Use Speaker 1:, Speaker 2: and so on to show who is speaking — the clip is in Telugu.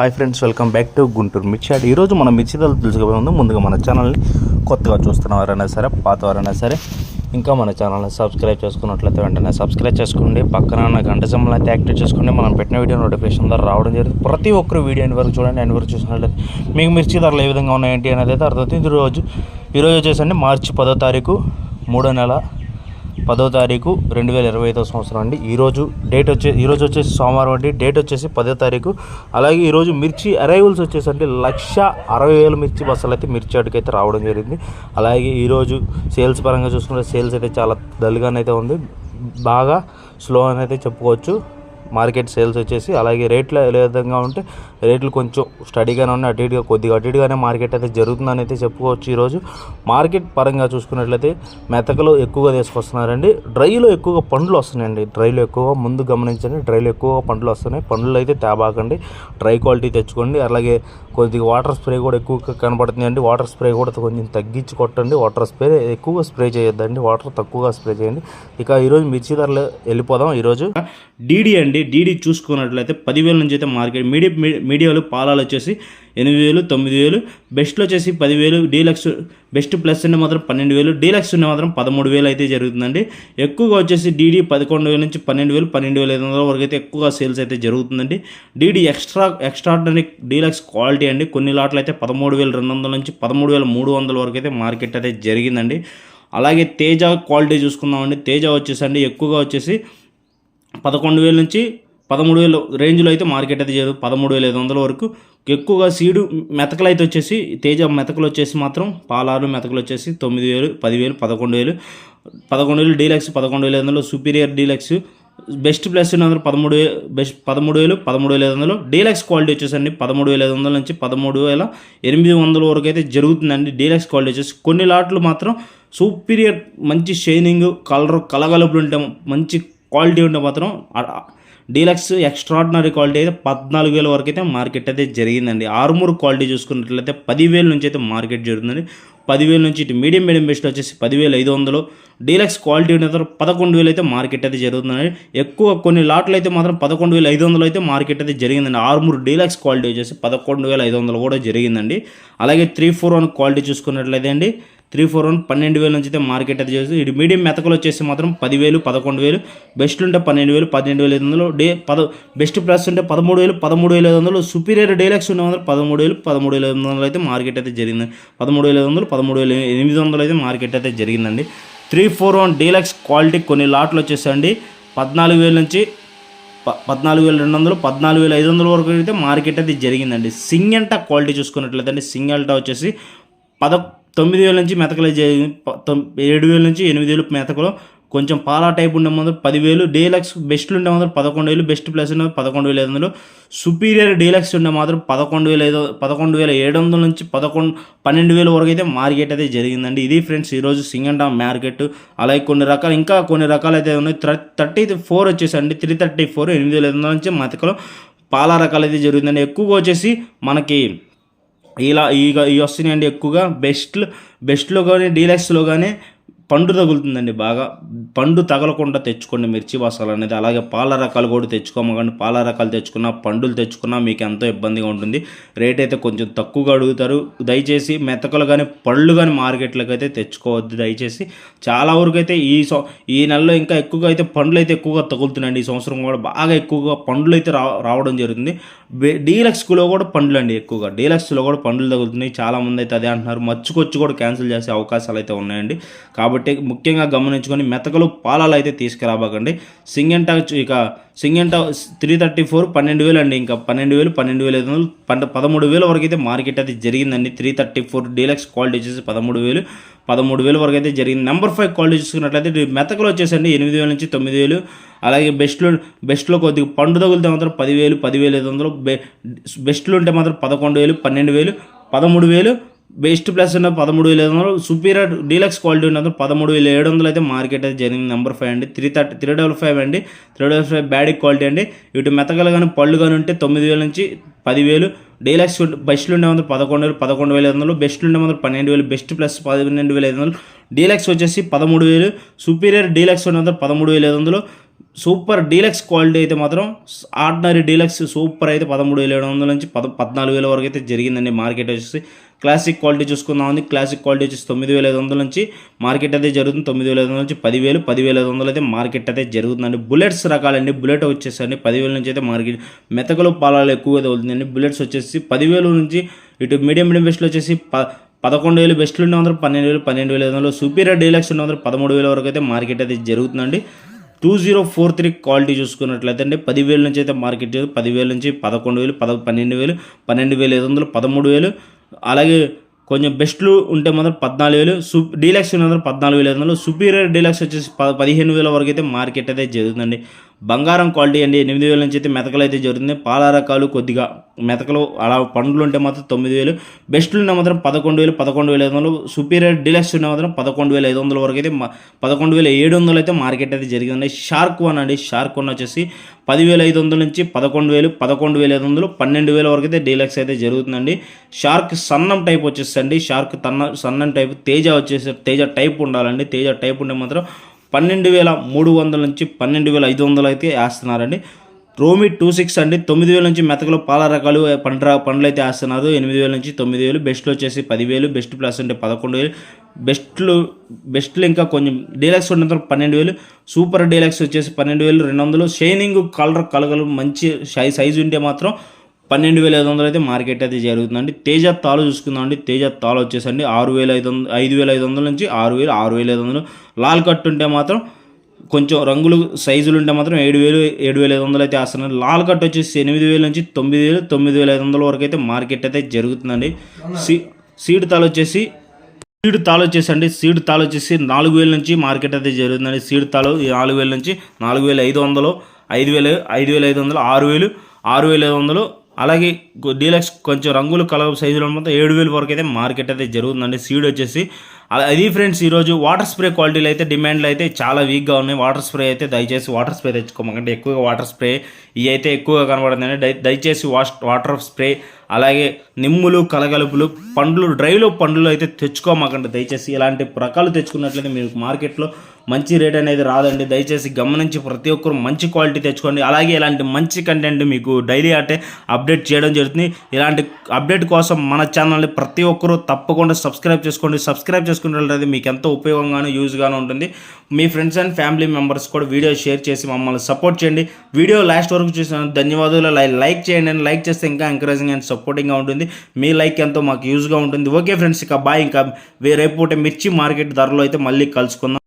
Speaker 1: Hi friends welcome back to Guntur మిర్చాడ్ ఈరోజు మనం మిర్చి తెలుసుకోవడం ముందు ముందుగా మన ఛానల్ని కొత్తగా చూస్తున్న వారైనా సరే పాత వారైనా సరే ఇంకా మన ఛానల్ని సబ్స్క్రైబ్ చేసుకున్నట్లయితే వెంటనే సబ్స్క్రైబ్ చేసుకోండి. పక్కన ఉన్న గంట సింబల్ అయితే యాక్టివేట్ చేసుకోండి. మనం పెట్టిన వీడియో నోటిఫికేషన్ ద్వారా రావడం జరుగుతుంది. ప్రతి ఒక్కరు వీడియో ఎన్ని వరకు చూడండి ఎన్ని వరకు చూసినట్లయితే మీకు మిర్చి ధరలు ఏ విధంగా ఉన్నాయంటి అనేది అయితే అర్థమవుతుంది. ఈరోజు ఈరోజు వచ్చేసండి మార్చి పదో తారీఖు మూడో నెల పదో తారీఖు రెండు వేల ఇరవై ఐదో సంవత్సరం అండి. ఈరోజు డేట్ వచ్చే ఈరోజు వచ్చేసి సోమవారం అండి. డేట్ వచ్చేసి పదో తారీఖు. అలాగే ఈరోజు మిర్చి అరైవల్స్ వచ్చేసి అంటే లక్ష అరవై వేల మిర్చి బస్సులు అయితే మిర్చి అటుకు అయితే రావడం జరిగింది. అలాగే ఈరోజు సేల్స్ పరంగా చూసుకుంటే సేల్స్ అయితే చాలా డల్గానైతే ఉంది. బాగా స్లో అని అయితే చెప్పుకోవచ్చు. మార్కెట్ సేల్స్ వచ్చేసి అలాగే రేట్లు ఏ విధంగా ఉంటే రేట్లు కొంచెం స్టడీగానే ఉన్నాయి అటు ఇటుగా కొద్దిగా అటు ఇటుగానే మార్కెట్ అయితే జరుగుతుందని అయితే చెప్పుకోవచ్చు ఈరోజు. మార్కెట్ పరంగా చూసుకున్నట్లయితే మెతకలు ఎక్కువగా తీసుకొస్తున్నారండి. డ్రైలో ఎక్కువగా పండ్లు వస్తున్నాయండి. డ్రైలో ఎక్కువగా ముందు గమనించండి. డ్రైలో ఎక్కువగా పండ్లు వస్తున్నాయి. పండ్లు అయితే తేబాకండి. డ్రై క్వాలిటీ తెచ్చుకోండి. అలాగే కొద్దిగా వాటర్ స్ప్రే కూడా ఎక్కువగా కనబడుతుందండి వాటర్ స్ప్రే కూడా కొంచెం తగ్గించి కొట్టండి. వాటర్ స్ప్రే ఎక్కువ స్ప్రే చేయొద్దండి. వాటర్ తక్కువగా స్ప్రే చేయండి. ఇక ఈరోజు మిర్చి ధరలు వెళ్ళిపోదాం. ఈరోజు డీడీ అండి డీడీ చూసుకున్నట్లయితే పదివేల నుంచి అయితే మార్కెట్ మీడియా మీడియాలో పాలాలు వచ్చేసి ఎనిమిది వేలు తొమ్మిది వేలు బెస్ట్లో వచ్చేసి పదివేలు డీలక్స్ బెస్ట్ ప్లస్ ఉన్న మాత్రం పన్నెండు వేలు డీలక్స్ ఉన్న మాత్రం పదమూడు వేలు అయితే జరుగుతుందండి. ఎక్కువగా వచ్చేసి డీడీ పదకొండు వేల నుంచి పన్నెండు వేలు పన్నెండు వేల ఐదు వందల వరకు అయితే ఎక్కువగా సేల్స్ అయితే జరుగుతుందండి. DD extra extraordinary deluxe quality అండి. కొన్ని లాట్లు అయితే పదమూడు వేల రెండు వందల నుంచి పదమూడు వేల మూడు వందల వరకు అయితే మార్కెట్ అయితే జరిగిందండి. అలాగే తేజ క్వాలిటీ చూసుకుందామండి. తేజ వచ్చేసండి ఎక్కువగా వచ్చేసి పదకొండు వేల నుంచి పదమూడు వేలు రేంజ్లో అయితే మార్కెట్ అయితే జరుగుతుంది పదమూడు వేల ఐదు వందల వరకు ఎక్కువగా సీడు మెతకలు అయితే వచ్చేసి తేజ మెతకలు వచ్చేసి మాత్రం పాలారు మెతకలు వచ్చేసి తొమ్మిది వేలు పదివేలు పదకొండు వేలు. పదకొండు వేలు డీలక్స్ పదకొండు వేల ఐదు సుపీరియర్ డీలక్స్ బెస్ట్ ప్లస్ అందరూ పదమూడు వేలు బెస్ట్ పదమూడు వేలు పదమూడు వేల ఐదు వందలు. డీలక్స్ క్వాలిటీ వచ్చేసండి పదమూడు వేల ఐదు వందల నుంచి పదమూడు వేల ఎనిమిది వందల వరకు అయితే జరుగుతుందండి డీలక్స్ క్వాలిటీ వచ్చేసి. కొన్ని లాట్లు మాత్రం సూపీరియర్ మంచి షైనింగ్ కలర్ కలగలుపులు ఉంటే మంచి క్వాలిటీ ఉంటే మాత్రం డీలక్స్ ఎక్స్ట్రాడినరీ క్వాలిటీ అయితే పద్నాలుగు వేల వరకు అయితే మార్కెట్ అయితే జరిగిందండి. ఆరుమూరు క్వాలిటీ చూసుకున్నట్లయితే పదివేల నుంచి అయితే మార్కెట్ జరుగుతుందండి. పదివేల నుంచి ఇటు మీడియం మీడియం బెస్ట్ వచ్చేసి పదివేల ఐదు వందలు. డీలక్స్ క్వాలిటీ ఉన్న తర్వాత పదకొండు వేలు అయితే మార్కెట్ అయితే జరుగుతుందండి. ఎక్కువ కొన్ని లాట్లు అయితే మాత్రం పదకొండు వేల ఐదు వందలు అయితే మార్కెట్ అయితే జరిగిందండి. ఆరుమూరు డీలక్స్ క్వాలిటీ వచ్చేసి పదకొండు వేల ఐదు వందలు కూడా జరిగిందండి. అలాగే త్రీ ఫోర్ వన్ క్వాలిటీ చూసుకున్నట్లయితే అండి. త్రీ ఫోర్ వన్ పన్నెండు వేల నుంచి అయితే మార్కెట్ అయితే చేస్తుంది. ఇటు మీడియం మెతకలు వచ్చేసి మాత్రం పదివేలు పదకొండు వేలు. బెస్ట్ ఉంటే పన్నెండు వేలు పన్నెండు వేల ఐదు వందలు. డే పద బెస్ట్ ప్లస్ ఉంటే పదమూడు వేలు పదమూడు వేల ఐదు వందలు. సుపీరియర్ డైలాక్స్ ఉన్న మాత్రం పదమూడు వేలు పదమూడు వేల ఐదు వందలు అయితే మార్కెట్ అయితే జరిగింది. పదమూడు వేల ఐదు వందలు పదమూడు వేల ఎనిమిది వందలు అయితే మార్కెట్ అయితే జరిగిందండి. Three four one deluxe quality కొన్ని లాట్లు వచ్చేసండి పద్నాలుగు వేల నుంచి పద్నాలుగు వేల రెండు వందలు పద్నాలుగు వేల ఐదు వందల వరకు అయితే మార్కెట్ అయితే జరిగిందండి. సింగల్టా క్వాలిటీ చూసుకున్నట్లయితే అండి సింగల్టా వచ్చేసి పద తొమ్మిది వేల నుంచి మెతకలు జరిగింది ఏడు వేల నుంచి ఎనిమిది వేలు మెతకలు. కొంచెం పాలా టైప్ ఉండే ముందు పదివేలు డీలక్స్ బెస్ట్లు ఉండే మాత్రం పదకొండు వేలు బెస్ట్ ప్లస్ ఉండే పదకొండు వేల ఐదు వందలు. సుపీరియర్ డీలక్స్ ఉండే మాత్రం పదకొండు వేల ఐదు పదకొండు వేల ఏడు వందల నుంచి పదకొండు పన్నెండు వేల వరకు అయితే మార్కెట్ అయితే జరిగిందండి. ఇది ఫ్రెండ్స్ ఈరోజు సింగండా మార్కెట్. అలాగే కొన్ని రకాలు ఇంకా కొన్ని రకాలు అయితే ఉన్నాయి. థర్టీ ఫోర్ వచ్చేసండి. త్రీ థర్టీ ఫోర్ ఎనిమిది వేల ఐదు వందల నుంచి మెతకలు. పాల రకాలు అయితే జరుగుతుందండి. ఎక్కువగా వచ్చేసి మనకి ఇలా ఇక ఇవి వస్తున్నాయండి ఎక్కువగా. బెస్ట్ బెస్ట్లో కానీ డీలక్స్లో కానీ పండు తగులుతుందండి బాగా. పండు తగలకుండా తెచ్చుకోండి మిర్చి బసాలు అనేది. అలాగే పాల రకాలు కూడా తెచ్చుకోమకండి పాల రకాలు తెచ్చుకున్నా పండులు తెచ్చుకున్నా మీకు ఎంతో ఇబ్బందిగా ఉంటుంది. రేట్ అయితే కొంచెం తక్కువగా అడుగుతారు. దయచేసి మెతకలు కానీ పళ్ళు కానీ మార్కెట్లోకి అయితే తెచ్చుకోవద్దు దయచేసి. చాలా వరకు అయితే ఈ సో ఈ నెలలో ఇంకా ఎక్కువగా అయితే పండ్లు అయితే ఎక్కువగా తగులుతున్నాయండి. ఈ సంవత్సరం కూడా బాగా ఎక్కువగా పండ్లు అయితే రా రావడం జరుగుతుంది. డీలక్స్లో కూడా పండ్లు అండి ఎక్కువగా. డీలక్స్లో కూడా పండ్లు తగులుతున్నాయి. చాలామంది అయితే అదే అంటున్నారు. మచ్చుకొచ్చి కూడా క్యాన్సిల్ చేసే అవకాశాలు అయితే ఉన్నాయండి. కాబట్టి ముఖ్యంగా గమనించుకొని మెతకలు పాలాలు అయితే తీసుకురాబాకండి సింగంట ఇక సింగెంటా త్రీ థర్టీ ఫోర్ పన్నెండు వేలు అండి. ఇంకా పన్నెండు వేలు పన్నెండు వేల ఐదు వందలు పంట పదమూడు వేల వరకు అయితే మార్కెట్ అయితే జరిగిందండి. Three thirty four deluxe quality వచ్చేసి పదమూడు వేలు పదమూడు వేల వరకు అయితే జరిగింది. నెంబర్ ఫైవ్ క్వాలిటీ చూసుకున్నట్లయితే మెతకలు వచ్చేసండి ఎనిమిది వేల నుంచి తొమ్మిది వేలు. అలాగే బెస్ట్లో బెస్ట్లో కొద్దిగా పండు తగిలితే మాత్రం పదివేలు పదివేల ఐదు వందలు. బె బెస్ట్లు ఉంటే మాత్రం పదకొండు వేలు పన్నెండు వేలు పదమూడు వేలు బెస్ట్ ప్లస్ ఉన్న పదమూడు వేల ఐదు వందలు సుపీరియర్ డీలక్స్ క్వాలిటీ ఉన్నది పదమూడు వేల ఏడు వందలు అయితే మార్కెట్ అయితే జరిగింది. నెంబర్ ఫైవ్ అండి. Three thirty three double five అండి. Three double five bad quality అండి. ఇటు మెతకలు కానీ పళ్ళు కానీ ఉంటే తొమ్మిది వేల నుంచి పదివేలు. డీలక్స్ బెస్ట్లు ఉండే వందలు పదకొండు వేలు పదకొండు వేల ఐదు వందలు. బెస్ట్లు ఉండే వందలు పన్నెండు వేలు. బెస్ట్ ప్లస్ పన్నెండు వేల ఐదు వందలు. డీలక్స్ వచ్చేసి పదమూడు వేలు. సుపీరియర్ డీలక్స్ ఉండే వందలు పదమూడు వేల ఐదు వందలు. సూపర్ డీలక్స్ క్వాలిటీ అయితే మాత్రం ఆర్డినరీ డీలక్స్ సూపర్ అయితే పదమూడు వేల ఏడు వందల నుంచి పద పద్నాలుగు వేల వరకు అయితే జరిగిందండి. మార్కెట్ వచ్చేసి క్లాసిక్ క్వాలిటీ చూసుకుందాం క్లాసిక్ క్వాలిటీ వచ్చేసి తొమ్మిది వేల ఐదు వందల నుంచి మార్కెట్ అయితే జరుగుతుంది. తొమ్మిది వేల ఐదు వందల నుంచి పదివేలు పదివేల ఐదు వందలు అయితే మార్కెట్ అయితే జరుగుతుందండి. బుల్లెట్స్ రకాలండి. బుల్లెట్ వచ్చేసండి. పదివేల నుంచి అయితే మార్కెట్ మెతకలు పాలాలు ఎక్కువగా తగులుతుందండి బుల్లెట్స్ వచ్చేసి పదివేలు నుంచి ఇటు మీడియం మీడియం బెస్ట్లు వచ్చేసి ప పదకొండు వేలు బెస్ట్లు ఉండే వందలు పన్నెండు వేలు పన్నెండు వేల ఐదు వందలు సూపీరియర్ డీలక్స్ ఉండే వందలు పదమూడు వేల వరకు అయితే మార్కెట్ అయితే జరుగుతుందండి. Two zero four three quality చూసుకున్నట్లయితే అండి పదివేల నుంచి అయితే మార్కెట్ పదివేల నుంచి పదకొండు వేలు పద పన్నెండు వేలు పన్నెండు వేల ఐదు వందలు పదమూడు వేలు అలాగే కొంచెం బెస్ట్లు ఉంటే మాత్రం పద్నాలుగు వేలు సు డీలక్స్ ఉన్న మాత్రం పద్నాలుగు వేల. ఐదు వందలు సుపీరియర్ డీలక్స్ వచ్చేసి ప పదిహేను వేల వరకు అయితే మార్కెట్ అయితే జరుగుతుందండి. బంగారం క్వాలిటీ అండి. ఎనిమిది వేల నుంచి అయితే మెతకలు అయితే జరుగుతుంది పాల రకాలు కొద్దిగా మెతకలు అలా పండ్లు ఉంటే మాత్రం తొమ్మిది వేలు. బెస్ట్లు ఉన్న మాత్రం పదకొండు వేలు పదకొండు వేల ఐదు వందలు. సుపీరియర్ డీలక్స్ ఉన్న మాత్రం పదకొండు వేల ఐదు వందల వరకు అయితే పదకొండు వేల ఏడు వందలు అయితే మార్కెట్ అయితే జరిగిందండి షార్క్ వన్ అండి. షార్క్ వన్ వచ్చేసి పదివేల ఐదు వందల నుంచి పదకొండు వేలు పదకొండు వేల ఐదు వందలు పన్నెండు వేల వరకు అయితే డీలక్స్ అయితే జరుగుతుందండి. షార్క్ సన్నం టైప్ వచ్చేసండి షార్క్ తన్న సన్నం టైప్ తేజ వచ్చేసి తేజ టైప్ ఉండాలండి. తేజ టైప్ ఉంటే మాత్రం పన్నెండు వేల మూడు వందల నుంచి పన్నెండు వేల ఐదు వందలు అయితే వేస్తున్నారండి. రోమి టూ సిక్స్ అండి. తొమ్మిది వేల నుంచి మెతకలు పాల రకాలు పండ్ర పండ్లు అయితే వేస్తున్నారు. ఎనిమిది వేల నుంచి తొమ్మిది వేలు బెస్ట్లు వచ్చేసి పదివేలు బెస్ట్ ప్లస్ అంటే పదకొండు వేలు. బెస్ట్లు బెస్ట్లు ఇంకా కొంచెం డీలక్స్ ఉన్నంత పన్నెండు వేలు. సూపర్ డీలక్స్ వచ్చేసి పన్నెండు వేలు రెండు వందలు. షైనింగ్ కలర్ కలగలు మంచి సైజ్ సైజు ఉంటే మాత్రం పన్నెండు వేల ఐదు వందలు అయితే మార్కెట్ అయితే జరుగుతుందండి. తేజ తాలు చూసుకుందాం అండి తేజ తాలు వచ్చేసండి. ఆరు వేల ఐదు వందలు ఐదు వేల ఐదు వందల నుంచి ఆరు వేలు ఆరు వేల ఐదు వందలు. లాల్ కట్ ఉంటే మాత్రం కొంచెం రంగులు సైజులు ఉంటే మాత్రం ఏడు వేలు ఏడు వేల ఐదు వందలు అయితే వేస్తున్నారు లాల్ కట్ వచ్చేసి ఎనిమిది వేల నుంచి తొమ్మిది వేలు తొమ్మిది వేల ఐదు వందల వరకు అయితే మార్కెట్ అయితే జరుగుతుందండి. సీ సీడ్ తాలు వచ్చేసి సీడ్ తాలు వచ్చేసి అండి సీడ్ తాలు వచ్చేసి నాలుగు వేల నుంచి మార్కెట్ అయితే జరుగుతుందండి. సీడ్ తాలు ఈ నాలుగు వేల నుంచి నాలుగు వేల ఐదు వందలు ఐదు వేలు ఐదు వేల ఐదు వందలు ఆరు వేలు ఆరు వేల ఐదు వందలు అలాగే డీలక్స్ కొంచెం రంగులు కలర్ సైజులో మొత్తం ఏడు వేలు వరకు అయితే మార్కెట్ అయితే జరుగుతుందండి. సీడ్ వచ్చేసి అది ఫ్రెండ్స్ ఈరోజు వాటర్ స్ప్రే క్వాలిటీలు అయితే డిమాండ్లు అయితే చాలా వీక్గా ఉన్నాయి. వాటర్ స్ప్రే అయితే దయచేసి వాటర్ స్ప్రే తెచ్చుకోమంటే ఎక్కువగా వాటర్ స్ప్రే ఇవి అయితే ఎక్కువగా కనబడుతుందండి దయచేసి వాష్ వాటర్ స్ప్రే అలాగే నిమ్ములు కలగలుపులు పండ్లు డ్రైలో పండ్లు అయితే తెచ్చుకోమాకండి. దయచేసి ఇలాంటి రకాలు తెచ్చుకున్నట్లయితే మీకు మార్కెట్లో మంచి రేట్ అనేది రాదండి. దయచేసి గమనించి ప్రతి ఒక్కరు మంచి క్వాలిటీ తెచ్చుకోండి. అలాగే ఇలాంటి మంచి కంటెంట్ మీకు డైలీ అంటే అప్డేట్ చేయడం జరుగుతుంది. ఇలాంటి అప్డేట్ కోసం మన ఛానల్ని ప్రతి ఒక్కరూ తప్పకుండా సబ్స్క్రైబ్ చేసుకోండి. సబ్స్క్రైబ్ చేసుకున్నట్లయితే మీకు ఎంతో ఉపయోగంగాను యూజ్గాను ఉంటుంది. మీ ఫ్రెండ్స్ అండ్ ఫ్యామిలీ మెంబర్స్ కూడా వీడియో షేర్ చేసి మమ్మల్ని సపోర్ట్ చేయండి. వీడియో లాస్ట్ వరకు చూసిన ధన్యవాదాలు. లైక్ చేయండి. అండ్ లైక్ చేస్తే ఇంకా ఎంకరేజింగ్ అండ్ సపోర్టింగ్గా ఉంటుంది. మీ లైక్ ఎంతో మాకు యూజ్గా ఉంటుంది. ఓకే ఫ్రెండ్స్ ఇక బాయ్ ఇంకా రేపు పూట మిర్చి మార్కెట్ ధరలో అయితే మళ్ళీ కలుసుకుందాం.